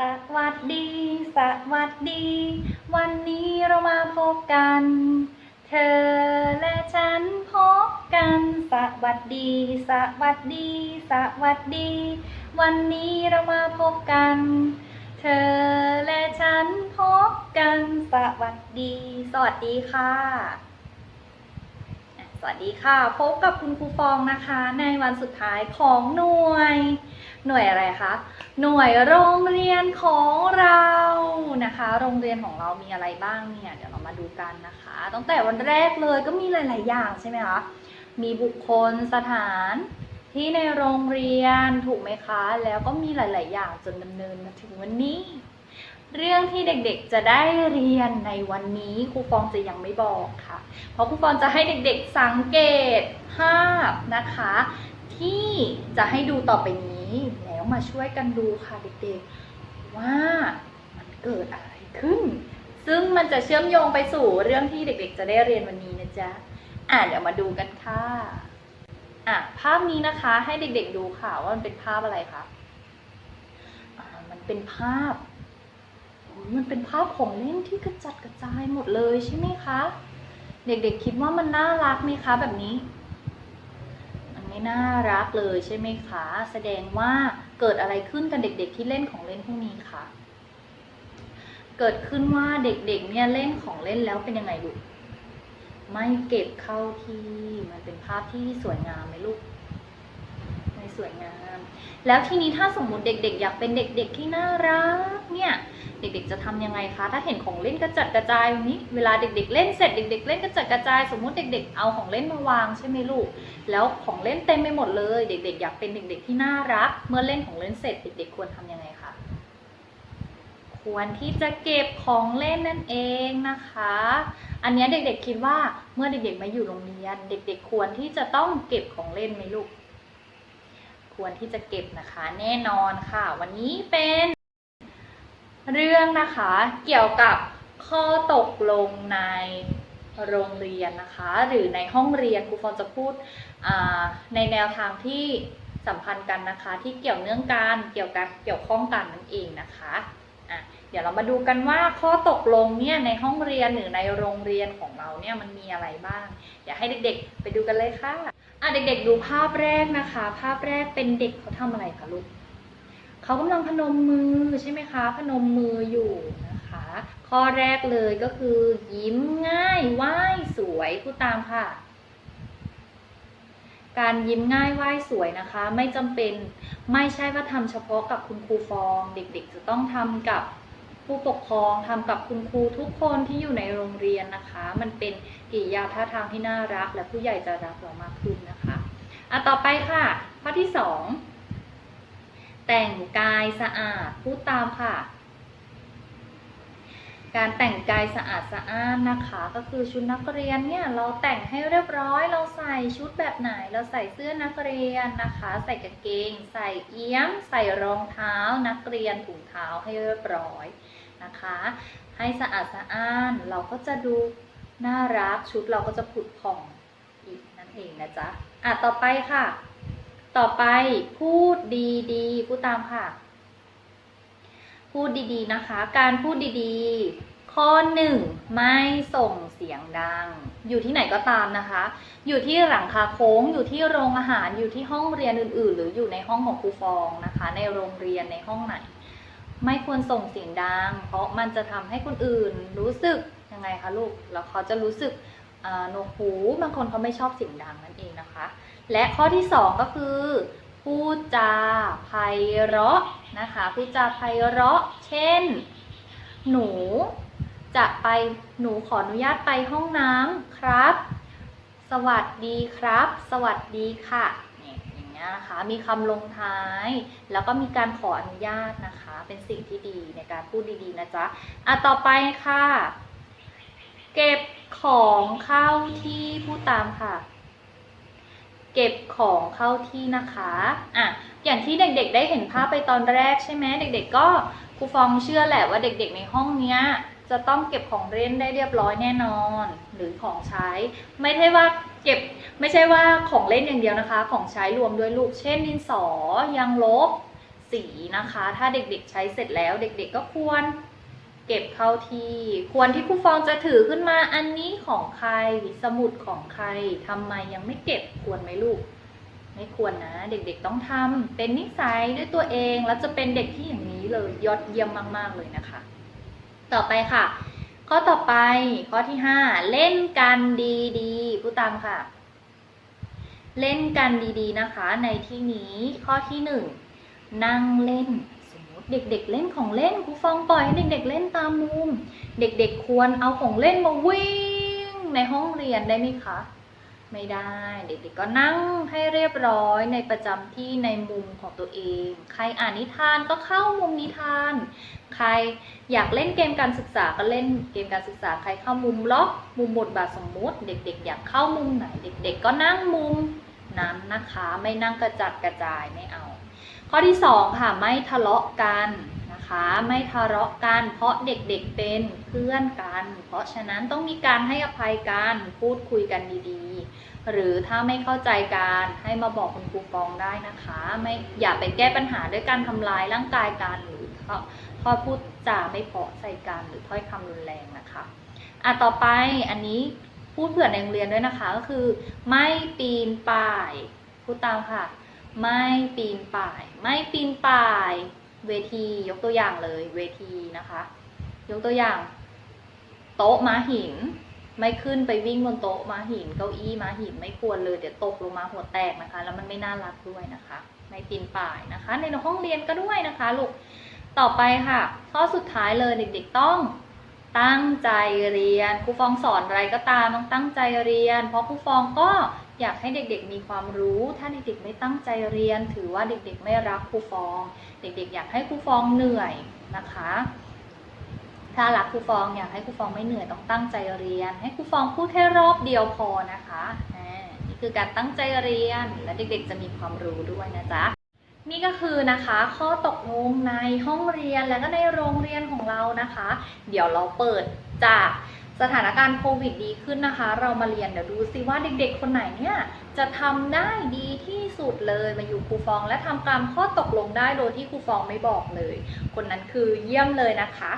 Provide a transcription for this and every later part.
สวัสดี สวัสดี วันนี้เรามาพบกัน เธอและฉันพบกัน สวัสดี สวัสดี สวัสดี วันนี้เรามาพบกัน เธอและฉันพบกัน สวัสดี สวัสดีค่ะ สวัสดีค่ะ พบกับคุณครูฟองนะคะ ในวันสุดท้ายของหน่วย หน่วยอะไรคะ หน่วยโรงเรียนของเรานะคะ โรงเรียนของเรามีอะไรบ้างเนี่ย เดี๋ยวเรามาดูกันนะคะ ตั้งแต่วันแรกเลยก็มีหลาย ๆ อย่างใช่ไหมคะ มีบุคคลสถานที่ในโรงเรียนถูกไหมคะ แล้วก็มีหลาย ๆ อย่างจนดำเนินมาถึงวันนี้ เรื่องที่เด็กๆจะได้เรียนในวันนี้ครูฟองจะยังไม่บอกค่ะ เพราะครูฟองจะให้เด็กๆสังเกตภาพนะคะ ที่จะให้ดูต่อไปนี้ แล้วมาช่วยกันดูค่ะเด็กๆ ว่ามันเกิดอะไรขึ้น ซึ่งมันจะเชื่อมโยงไปสู่เรื่องที่เด็กๆ จะได้เรียนวันนี้นะจ๊ะอะเดี๋ยวมาดูกันค่ะอะภาพนี้นะคะให้เด็กๆดูค่ะว่ามันเป็นภาพอะไรคะอ่ามันเป็นภาพโอ้ยมันเป็นภาพของเล่นที่กระจัดกระจายหมดเลยใช่ไหมคะ เด็กๆคิดว่ามันน่ารักไหมคะแบบนี้ นไม่น่ารักเลยใช่ไหมคะ แสดงว่าเกิดอะไรขึ้นกับเด็กๆที่เล่นของเล่นพวกนี้คะเกิดขึ้นว่าเด็กๆเนี่ยเล่นของเล่นแล้วเป็นยังไงลูก ไม่เก็บเข้าที่ มันเป็นภาพที่สวยงามไหมลูก วยงาม แล้วทีนี้ถ้าสมมติเด็ก ๆ อยากเป็นเด็ก ๆ ที่น่ารักเนี่ยเด็กๆจะทำยังไงคะ ถ้าเห็นของเล่นกระจัดกระจายแบบนี้ เวลาเด็ก ๆ เล่นเสร็จเด็ก ๆ เล่นกระจัดกระจาย สมมุติเด็ก ๆ เอาของเล่นมาวางใช่ไหมลูก แล้วของเล่นเต็มไปหมดเลย เด็ก ๆ อยากเป็นเด็ก ๆ ที่น่ารัก เมื่อเล่นของเล่นเสร็จ เด็ก ๆ ควรทำยังไงคะ ควรที่จะเก็บของเล่นนั่นเองนะคะ อันนี้เด็ก ๆ คิดว่าเมื่อเด็ก ๆ มาอยู่โรงเรียน เด็ก ๆ ควรที่จะต้องเก็บของเล่นไหมลูก ควรที่จะเก็บนะคะ แน่นอนค่ะ วันนี้เป็นเรื่องนะคะเกี่ยวกับข้อตกลงในโรงเรียนนะคะ หรือในห้องเรียนครูฟอนจะพูดในแนวทางที่สัมพันธ์กันนะคะ ที่เกี่ยวเนื่องกันเกี่ยวกันเกี่ยวข้องกันนั่นเองนะคะะเดี๋ยวเรามาดูกันว่าข้อตกลงเนี่ยในห้องเรียนหรือในโรงเรียนของเราเนี่ยมันมีอะไรบ้าง อยากให้เด็กๆ ไปดูกันเลยค่ะ อะเด็กๆดูภาพแรกนะคะ ภาพแรกเป็นเด็กเขาทำอะไรคะลูกเขากำลังพนมมือใช่ไหมคะ พนมมืออยู่นะคะ ข้อแรกเลยก็คือ ยิ้มง่ายไหว้สวยพูดตามค่ะ การยิ้มง่ายไหว้สวยนะคะ ไม่จำเป็นไม่ใช่ว่าทำเฉพาะกับคุณครูฟอง เด็กๆ จะต้องทำกับผู้ปกครองทำกับคุณครูทุกคนที่อยู่ในโรงเรียนนะคะ มันเป็นกิริยาท่าทางที่น่ารัก และผู้ใหญ่จะรักเรามากขึ้น อะต่อไปค่ะ ข้อที่สองแต่งกายสะอาดพูดตามค่ะ การแต่งกายสะอาดสะอ้านนะคะ ก็คือชุดนักเรียนเนี่ยเราแต่งให้เรียบร้อย เราใส่ชุดแบบไหน เราใส่เสื้อนักเรียนนะคะ ใส่กางเกง ใส่เอี้ยม ใส่รองเท้า นักเรียนถุงเท้าให้เรียบร้อยนะคะ ให้สะอาดสะอ้านเราก็จะดูน่ารักชุดเราก็จะผุดผ่องอีกนั่นเองนะจ๊ะ อะต่อไปค่ะ ต่อไปพูดดีๆพูดตามค่ะ พูดดีๆนะคะ การพูดดีๆ ข้อหนึ่งไม่ส่งเสียงดัง อยู่ที่ไหนก็ตามนะคะ อยู่ที่หลังคาโค้ง อยู่ที่โรงอาหาร อยู่ที่ห้องเรียนอื่น ๆ หรืออยู่ในห้องของครูฟองนะคะ ในโรงเรียนในห้องไหน ไม่ควรส่งเสียงดัง เพราะมันจะทำให้คนอื่นรู้สึกยังไงคะลูก แล้วเขาจะรู้สึก อ่าหนวกหูบางคนเขาไม่ชอบเสียงดังนั่นเองนะคะ และข้อที่สองก็คือพูดจาไพเราะนะคะพูดจาไพเราะ เช่น หนูจะไปหนูขออนุญาตไปห้องน้ำครับ สวัสดีครับ สวัสดีค่ะเนี่ยอย่างเงี้ยนะคะมีคำลงท้าย แล้วก็มีการขออนุญาตนะคะ เป็นสิ่งที่ดีในการพูดดีๆนะจ๊ะอะต่อไปค่ะ เก็บ ของเข้าที่พูดตามค่ะ เก็บของเข้าที่นะคะอะอย่างที่เด็กๆ ได้เห็นภาพไปตอนแรกใช่ไหมเด็ก ๆ ก็ครูฟองเชื่อแหละว่าเด็ก ๆ ในห้องเนี้ยจะต้องเก็บของเล่นได้เรียบร้อยแน่นอน หรือของใช้ ไม่ใช่ว่าเก็บไม่ใช่ว่าของเล่นอย่างเดียวนะคะ ของใช้รวมด้วยลูกเช่นดินสอยางลบสสีนะคะ ถ้าเด็กๆใช้เสร็จแล้วเด็ก ๆ ก็ควร เก็บเข้าที่ ควรที่ครูฟองจะถือขึ้นมาอันนี้ของใครสมุดของใครทำไมยังไม่เก็บควรไหมลูก ไม่ควรนะ เด็กๆต้องทำเป็นนิสัยด้วยตัวเองแล้วจะเป็นเด็กที่อย่างนี้เลยยอดเยี่ยมมาก ๆ เลยนะคะ ต่อไปค่ะ ข้อต่อไปข้อที่ห้าเล่นกันดีๆผู้ตามค่ะ เล่นกันดีๆนะคะ ในที่นี้ข้อที่หนึ่งนั่งเล่น เด็กๆเล่นของเล่นครูฟองปล่อยให้เด็กๆเล่นตามมุม เด็กๆควรเอาของเล่นมาวิ่งในห้องเรียนได้ไหมคะ ไม่ได้ เด็กๆก็นั่งให้เรียบร้อยในประจำที่ในมุมของตัวเอง ใครอ่านนิทานก็เข้ามุมนิทาน ใครอยากเล่นเกมการศึกษาก็เล่นเกมการศึกษา ใครเข้ามุมล็อก มุมบทบาทสมมุติ เด็ก ๆ อยากเข้ามุมไหน เด็ก ๆ ก็นั่งมุมนั้นนะคะ ไม่นั่งกระจัดกระจายไม่เอา ข้อที่สองค่ะไม่ทะเลาะกันนะคะไม่ทะเลาะกันเพราะเด็กๆเป็นเพื่อนกัน เพราะฉะนั้นต้องมีการให้อภัยกันพูดคุยกันดีๆ หรือถ้าไม่เข้าใจกันให้มาบอกคุณครูฟองได้นะคะไม่อย่าไปแก้ปัญหาด้วยการทำร้ายร่างกายกันหรือถ้อยพูดจาไม่เพาะใส่กันหรือถ้อยคำรุนแรงนะคะอะต่อไปอันนี้พูดเผื่อในโรงเรียนด้วยนะคะก็คือ ไม่ปีนป่ายพูดตามค่ะ ไม่ปีนป่าย ไม่ปีนป่าย เวทียกตัวอย่างเลยเวทีนะคะ ยกตัวอย่าง โต๊ะม้าหิน ไม่ขึ้นไปวิ่งบนโต๊ะม้าหิน เก้าอี้ม้าหินไม่ควรเลยเดี๋ยวตกลงมาหัวแตกนะคะ แล้วมันไม่น่ารักด้วยนะคะ ไม่ปีนป่ายนะคะ ในห้องเรียนก็ด้วยนะคะลูกต่อไปค่ะ ข้อสุดท้ายเลยเด็ก ๆต้องตั้งใจเรียนครูฟองสอนอะไรก็ตามต้องตั้งใจเรียน เพราะครูฟองก็ อยากให้เด็กๆมีความรู้ ถ้าเด็กๆไม่ตั้งใจเรียน ถือว่าเด็กๆไม่รักครูฟอง เด็กๆ อยากให้ครูฟองเหนื่อยนะคะ ถ้ารักครูฟองอยากให้ครูฟองไม่เหนื่อยต้องตั้งใจเรียน ให้ครูฟองพูดแค่รอบเดียวพอนะคะนี่คือการตั้งใจเรียนและเด็กๆ จะมีความรู้ด้วยนะจ๊ะนี่ก็คือนะคะข้อตกลงในห้องเรียนและก็ในโรงเรียนของเรานะคะ เดี๋ยวเราเปิดจาก สถานการณ์โควิดดีขึ้นนะคะ เรามาเรียนเดี๋ยวดูซิว่าเด็กๆ คนไหนเนี่ยจะทำได้ดีที่สุดเลยมาอยู่ครูฟองและทำตามข้อตกลงได้โดยที่ครูฟองไม่บอกเลย คนนั้นคือเยี่ยมเลยนะคะ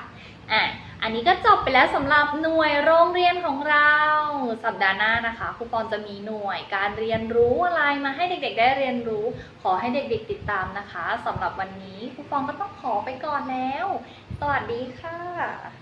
อะอันนี้ก็จบไปแล้วสำหรับหน่วยโรงเรียนของเรา สัปดาห์หน้านะคะครูฟองจะมีหน่วยการเรียนรู้อะไรมาให้เด็กๆ ได้เรียนรู้ ขอให้เด็กๆ ติดตามนะคะสำหรับวันนี้ครูฟองก็ต้องขอไปก่อนแล้ว สวัสดีค่ะ